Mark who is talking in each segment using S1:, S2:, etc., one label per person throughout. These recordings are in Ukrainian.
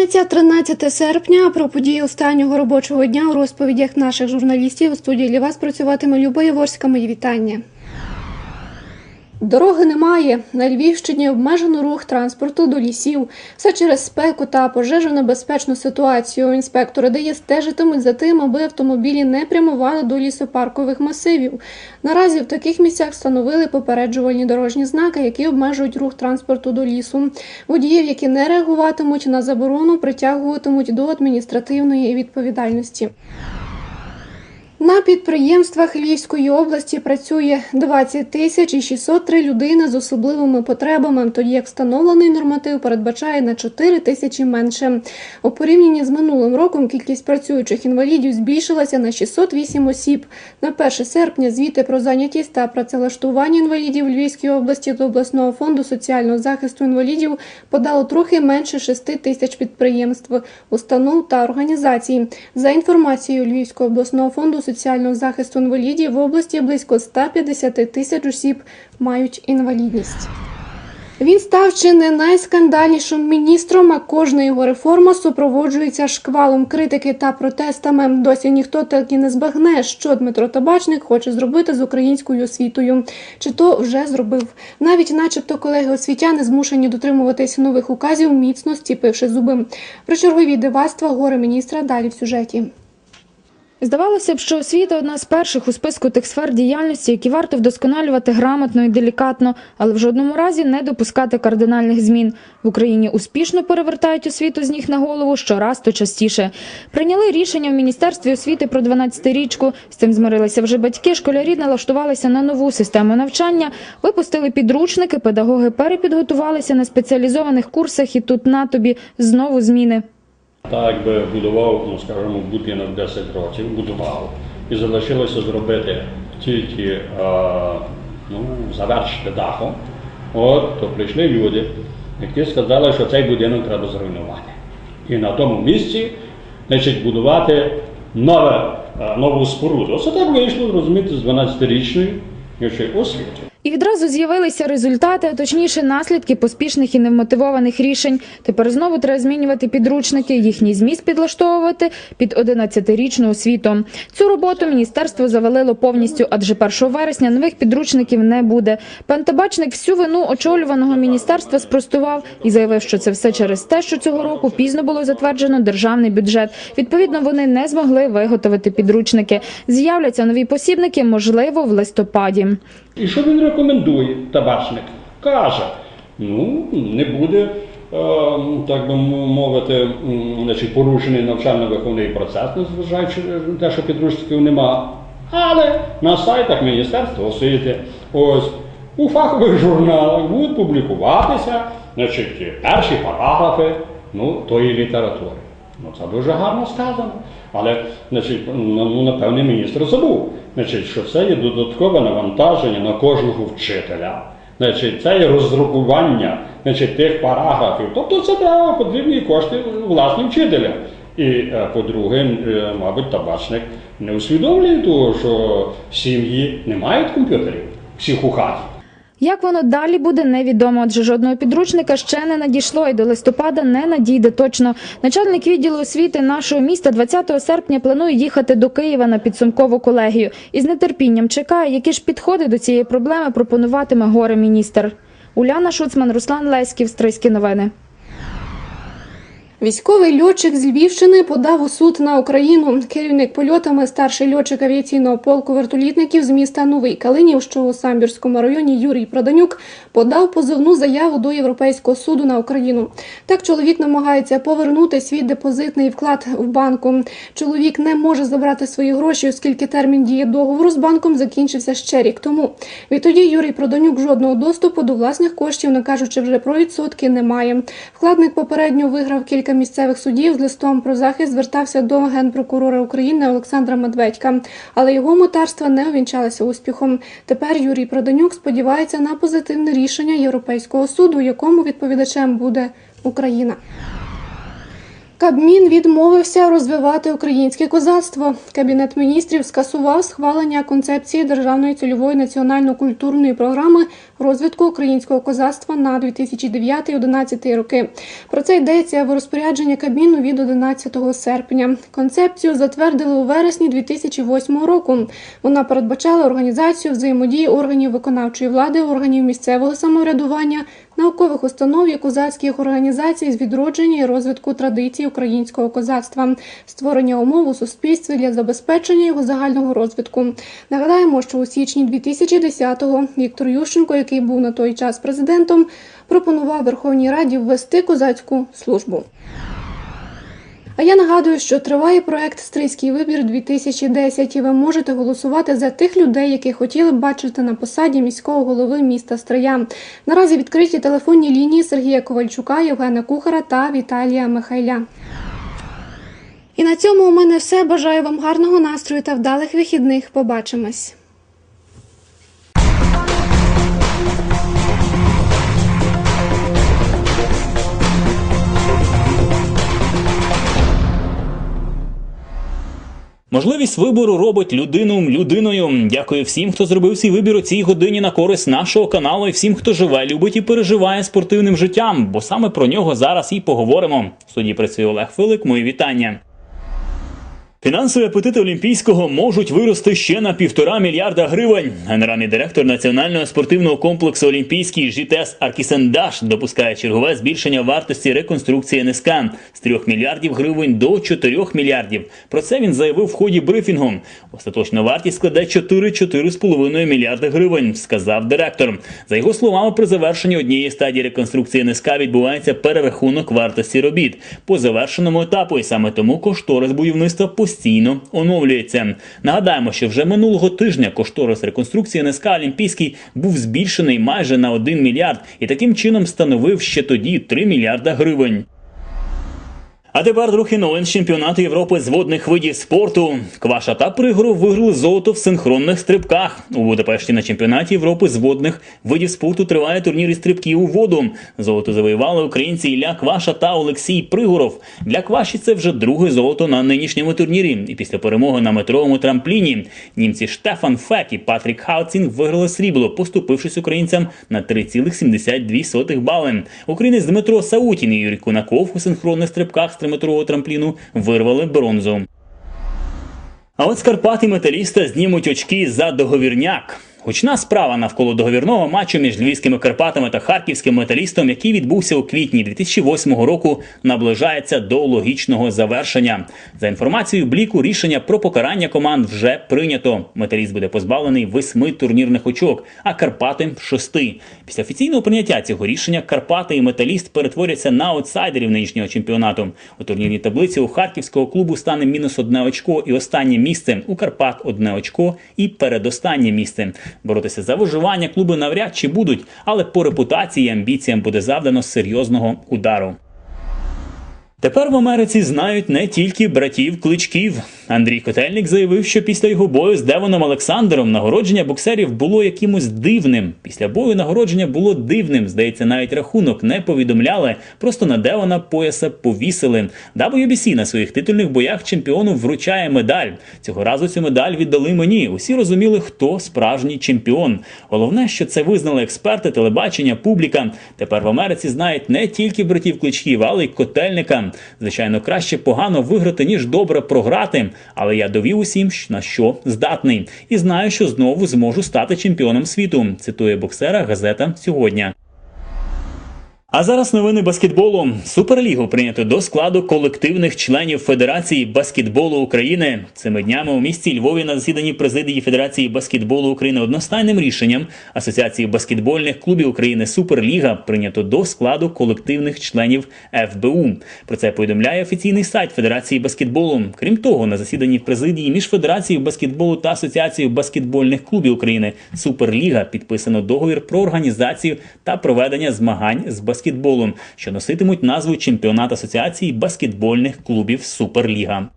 S1: П'ятниця, 13 серпня. Про події останнього робочого дня у розповідях наших журналістів у студії для вас працюватиме Люба Яворська. Мої вітання. Дороги немає. На Львівщині обмежено рух транспорту до лісів. Все через спеку та пожежонебезпечну ситуацію. Інспектори ДАЄ стежитимуть за тим, аби автомобілі не прямували до лісопаркових масивів. Наразі в таких місцях встановили попереджувальні дорожні знаки, які обмежують рух транспорту до лісу. Водіїв, які не реагуватимуть на заборону, притягуватимуть до адміністративної відповідальності. На підприємствах Львівської області працює 20 тисяч і 603 людини з особливими потребами, тоді як встановлений норматив передбачає на 4 тисячі менше. У порівнянні з минулим роком кількість працюючих інвалідів збільшилася на 608 осіб. На 1 серпня звіти про зайнятість та працевлаштування інвалідів у Львівській області до обласного фонду соціального захисту інвалідів подало трохи менше 6 тисяч підприємств, установ та організацій. За інформацією Львівського обласного фонду соціального захисту інвалідів в області близько 150 тисяч осіб мають інвалідність. Він став чи не найскандальнішим міністром, а кожна його реформа супроводжується шквалом критики та протестами. Досі ніхто так і не збагне, що Дмитро Табачник хоче зробити з українською освітою. Чи то вже зробив. Навіть, начебто, колеги освітяни змушені дотримуватись нових указів, міцно стіпивши зуби. Про чергові дивацтва горе міністра далі в сюжеті.
S2: Здавалося б, що освіта одна з перших у списку тих сфер діяльності, які варто вдосконалювати грамотно і делікатно, але в жодному разі не допускати кардинальних змін. В Україні успішно перевертають освіту з ніг на голову щораз то частіше. Прийняли рішення в міністерстві освіти про 12-річку. З цим змирилися вже батьки. Школярі налаштувалися на нову систему навчання, випустили підручники, педагоги перепідготувалися на спеціалізованих курсах, і тут на тобі знову зміни.
S3: Так якби будував, ну скажімо, будинок 10 років, будував. І залишилося зробити тільки е, ну, завершити дахом. От, то прийшли люди, які сказали, що цей будинок треба зруйнувати. І на тому місці значить, будувати нове, е, нову споруду. Оце так вийшло, розумієте, з 12-річної освіти.
S2: І відразу з'явилися результати, а точніше наслідки поспішних і невмотивованих рішень. Тепер знову треба змінювати підручники, їхній зміст підлаштовувати під 11-річну освіту. Цю роботу міністерство завалило повністю, адже 1 вересня нових підручників не буде. Пан Табачник всю вину очолюваного міністерства спростував і заявив, що це все через те, що цього року пізно було затверджено державний бюджет. Відповідно, вони не змогли виготовити підручники. З'являться нові посібники, можливо, в листопаді.
S3: І що він рекомендує, табачник? Каже, ну, не буде, е, так би мовити, значить, порушений навчально-виховний процес, незважаючи на те, що підручників нема. Але на сайтах Міністерства освіти, ось, у фахових журналах будуть публікуватися значить, перші параграфи ну, тої літератури. Ну, це дуже гарно сказано. Але, значить, ну, напевне, міністр забув, значить, що це є додаткове навантаження на кожного вчителя. Значить, це є роздрукування значить, тих параграфів. Тобто це треба потрібні кошти власні вчителя. І, е, по-друге, е, мабуть, табачник не усвідомлює того, що сім'ї не мають комп'ютерів всіх у хаті.
S2: Як воно далі буде, невідомо. Адже жодного підручника ще не надійшло і до листопада не надійде точно. Начальник відділу освіти нашого міста 20 серпня планує їхати до Києва на підсумкову колегію і з нетерпінням чекає, які ж підходи до цієї проблеми пропонуватиме горе міністр. Уляна Шуцман, Руслан Леськів, Стрийські новини.
S1: Військовий льотчик з Львівщини подав у суд на Україну. Керівник польотами, старший льотчик авіаційного полку вертолітників з міста Новий Калинів, що у Самбірському районі Юрій Проданюк, подав позовну заяву до Європейського суду на Україну. Так чоловік намагається повернути свій депозитний вклад в банку. Чоловік не може забрати свої гроші, оскільки термін дії договору з банком закінчився ще рік тому. Відтоді Юрій Проданюк жодного доступу до власних коштів, не кажучи вже про відсотки, не має. Вкладник попередньо виграв кілька місцевих судів з листом про захист звертався до генпрокурора України Олександра Медведька, але його мотарства не увінчалися успіхом. Тепер Юрій Проданюк сподівається на позитивне рішення Європейського суду, якому відповідачем буде Україна. Кабмін відмовився розвивати українське козацтво. Кабінет міністрів скасував схвалення концепції державної цільової національно-культурної програми розвитку українського козацтва на 2009-2011 роки. Про це йдеться в розпорядженні Кабміну від 11 серпня. Концепцію затвердили у вересні 2008 року. Вона передбачала організацію взаємодії органів виконавчої влади, органів місцевого самоврядування, наукових установ і козацьких організацій з відродження і розвитку традицій українського козацтва, створення умов у суспільстві для забезпечення його загального розвитку. Нагадаємо, що у січні 2010-го Віктор Ющенко, який був на той час президентом, пропонував Верховній Раді ввести козацьку службу. А я нагадую, що триває проект Стрийський вибір 2010 і ви можете голосувати за тих людей, яких хотіли б бачити на посаді міського голови міста Стрия. Наразі відкриті телефонні лінії Сергія Ковальчука, Євгена Кухара та Віталія Михайля. І на цьому у мене все. Бажаю вам гарного настрою та вдалих вихідних. Побачимось.
S4: Можливість вибору робить людину людиною. Дякую всім, хто зробив свій вибір у цій годині на користь нашого каналу, і всім, хто живе, любить і переживає спортивним життям, бо саме про нього зараз і поговоримо. В суді працює Олег Филик. Мої вітання. Фінансові апетити Олімпійського можуть вирости ще на півтора мільярда гривень. Генеральний директор національного спортивного комплексу Олімпійський ЖІТЕС Аркісендаш допускає чергове збільшення вартості реконструкції НСК з 3 мільярдів гривень до 4 мільярдів. Про це він заявив в ході брифінгу. Остаточна вартість складе 4-4,5 мільярди гривень, сказав директор. За його словами, при завершенні однієї стадії реконструкції НСК відбувається перерахунок вартості робіт по завершеному етапу, і саме тому кошторис будівництва постійно оновлюється. Нагадаємо, що вже минулого тижня кошторис реконструкції НСК Олімпійський був збільшений майже на 1 мільярд і таким чином становив ще тоді 3 мільярда гривень. А тепер трохи новин чемпіонату Європи з водних видів спорту. Кваша та Пригоров виграли золото в синхронних стрибках. У Будапешті на чемпіонаті Європи з водних видів спорту триває турнір із стрибків у воду. Золото завоювали українці Ілля Кваша та Олексій Пригоров. Для Кваші це вже друге золото на нинішньому турнірі. І після перемоги на метровому трампліні німці Штефан Фек і Патрік Хауцінг виграли срібло, поступившись українцям на 3,72 бали. Українець Дмитро Саутін і Юрій Кунаков у синхронних стрибках триметрового трампліну вирвали бронзу. А от з Карпат металіста знімуть очки за договірняк. Гучна справа навколо договірного матчу між львівськими Карпатами та харківським металістом, який відбувся у квітні 2008 року, наближається до логічного завершення. За інформацією Бліку, рішення про покарання команд вже прийнято. Металіст буде позбавлений восьми турнірних очок, а Карпати шести. Після офіційного прийняття цього рішення Карпати і металіст перетворяться на аутсайдерів нинішнього чемпіонату. У турнірній таблиці у харківського клубу стане мінус одне очко і останнє місце. У Карпат одне очко і передостаннє місце. Боротися за виживання клуби навряд чи будуть, але по репутації і амбіціям буде завдано серйозного удару. Тепер в Америці знають не тільки братів кличків. Андрій Котельник заявив, що після його бою з Девоном Олександром нагородження боксерів було якимось дивним. Після бою нагородження було дивним. Здається, навіть рахунок не повідомляли. Просто на Девона пояса повісили. WBC на своїх титульних боях чемпіону вручає медаль. Цього разу цю медаль віддали мені. Усі розуміли, хто справжній чемпіон. Головне, що це визнали експерти, телебачення, публіка. Тепер в Америці знають не тільки братів кличків, але й котельника. Звичайно, краще погано виграти, ніж добре програти. Але я довів усім, на що здатний, і знаю, що знову зможу стати чемпіоном світу. Цитує боксера газета сьогодні. А зараз новини баскетболу. Суперлігу прийнято до складу колективних членів Федерації баскетболу України. Цими днями у місті Львові на засіданні президії Федерації баскетболу України одностайним рішенням Асоціації баскетбольних клубів України Суперліга прийнято до складу колективних членів ФБУ. Про це повідомляє офіційний сайт Федерації баскетболу. Крім того, на засіданні президії між Федерацією баскетболу та Асоціацією баскетбольних клубів України Суперліга підписано договір про організацію та проведення змагань з баскетболу баскетболу, що носитимуть назву Чемпіонат Асоціації баскетбольних клубів Суперліга.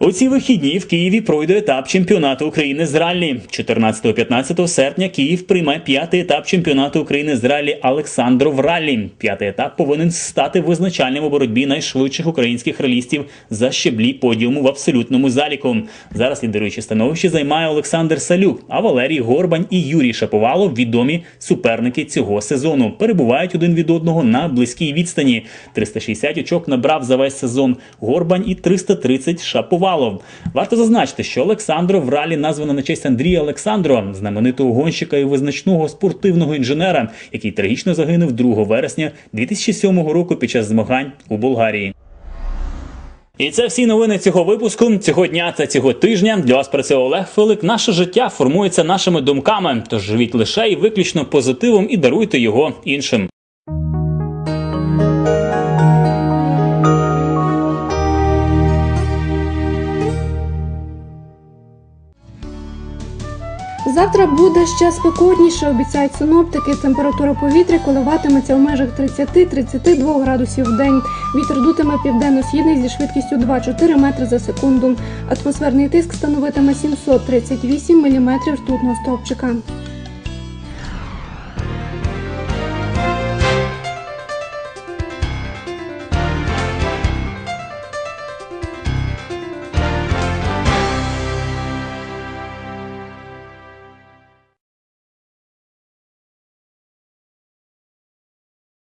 S4: У ці вихідні в Києві пройде етап чемпіонату України з раллі. 14-15 серпня Київ прийме п'ятий етап чемпіонату України з раллі Олександров Раллі. П'ятий етап повинен стати визначальним у боротьбі найшвидших українських ралістів за щеблі подіуму в абсолютному заліку. Зараз лідируюче становище займає Олександр Салюк, а Валерій Горбань і Юрій Шаповалов відомі суперники цього сезону. Перебувають один від одного на близькій відстані. 360 очок набрав за весь сезон Горбань і 330 Шаповалов. Варто зазначити, що Олександров ралі названо на честь Андрія Олександрова, знаменитого гонщика і визначного спортивного інженера, який трагічно загинув 2 вересня 2007 року під час змагань у Болгарії. І це всі новини цього випуску, цього дня та цього тижня. Для вас працює Олег Филик. Наше життя формується нашими думками. Тож живіть лише і виключно позитивом і даруйте його іншим.
S1: Завтра буде ще спекотніше, обіцяють синоптики. Температура повітря коливатиметься в межах 30-32 градусів в день. Вітер дутиме південно-східний зі швидкістю 2-4 метри за секунду. Атмосферний тиск становитиме 738 міліметрів ртутного стовпчика.